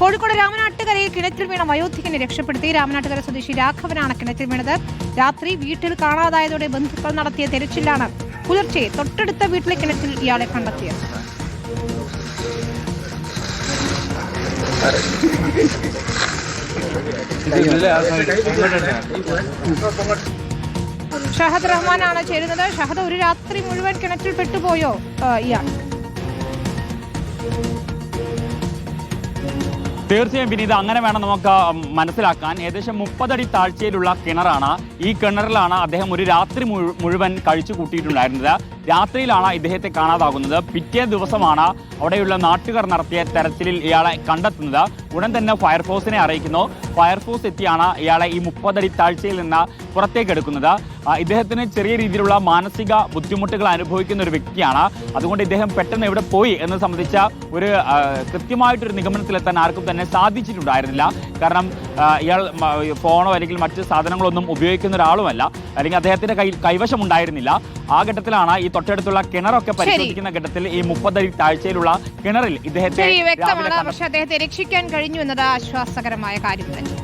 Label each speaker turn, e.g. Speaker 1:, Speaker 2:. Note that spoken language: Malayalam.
Speaker 1: കോഴിക്കോട് രാമനാട്ടുകരയിൽ കിണറ്റിൽ വീണ വയോധികനെ രക്ഷപ്പെടുത്തി രാമനാട്ടുകര സ്വദേശി രാഘവനാണ് കിണറ്റിൽ വീണത്. രാത്രി വീട്ടിൽ കാണാതായതോടെ ബന്ധുക്കൾ നടത്തിയ തെരച്ചിലാണ് പുലർച്ചെ തൊട്ടടുത്ത വീട്ടിലെ കിണറ്റിൽ ഇയാളെ കണ്ടെത്തിയത്. ഷഹദ് റഹ്മാനാണ് ചേരുന്നത്. ഷഹദ് ഒരു രാത്രി മുഴുവൻ കിണറ്റിൽ പെട്ടുപോയോ ഇയാൾ?
Speaker 2: തീർച്ചയായും വിനീത അങ്ങനെ വേണം നമുക്ക് മനസ്സിലാക്കാൻ. ഏകദേശം മുപ്പതടി താഴ്ചയിലുള്ള കിണറാണ്. ഈ കിണറിലാണ് അദ്ദേഹം ഒരു രാത്രി മുഴു- മുഴുവൻ കഴിച്ചു കൂട്ടിയിട്ടുണ്ടായിരുന്നത്. രാത്രിയിലാണ് ഇദ്ദേഹത്തെ കാണാതാകുന്നത്. പിറ്റേ ദിവസമാണ് അവിടെയുള്ള നാട്ടുകാർ നടത്തിയ തെരച്ചിലിൽ ഇയാളെ കണ്ടെത്തുന്നത്. ഉടൻ തന്നെ ഫയർഫോഴ്സിനെ അറിയിക്കുന്നു. ഫയർഫോഴ്സ് എത്തിയാണ് ഇയാളെ ഈ മുപ്പതടി താഴ്ചയിൽ നിന്ന് പുറത്തേക്ക് എടുക്കുന്നത്. ഇദ്ദേഹത്തിന് ചെറിയ രീതിയിലുള്ള മാനസിക ബുദ്ധിമുട്ടുകൾ അനുഭവിക്കുന്ന ഒരു വ്യക്തിയാണ്. അതുകൊണ്ട് ഇദ്ദേഹം പെട്ടെന്ന് എവിടെ പോയി എന്ന് സംബന്ധിച്ച ഒരു കൃത്യമായിട്ടൊരു നിഗമനത്തിലെത്താൻ ആർക്കും തന്നെ സാധിച്ചിട്ടുണ്ടായിരുന്നില്ല. കാരണം ഇയാൾ ഫോണോ അല്ലെങ്കിൽ മറ്റ് സാധനങ്ങളൊന്നും ഉപയോഗിക്കുന്ന ഒരാളുമല്ല. അല്ലെങ്കിൽ അദ്ദേഹത്തിന്റെ കയ്യിൽ കൈവശം ഉണ്ടായിരുന്നില്ല ആ ഘട്ടത്തിലാണ് ഈ തൊട്ടടുത്തുള്ള കിണറൊക്കെ പരിശോധിക്കുന്ന ഘട്ടത്തിൽ ഈ മുപ്പതടി താഴ്ചയിലുള്ള കിണറിൽ ഇദ്ദേഹത്തെ.
Speaker 1: പക്ഷെ അദ്ദേഹത്തെ രക്ഷിക്കാൻ കഴിഞ്ഞു എന്നത് ആശ്വാസകരമായ കാര്യം തന്നെ.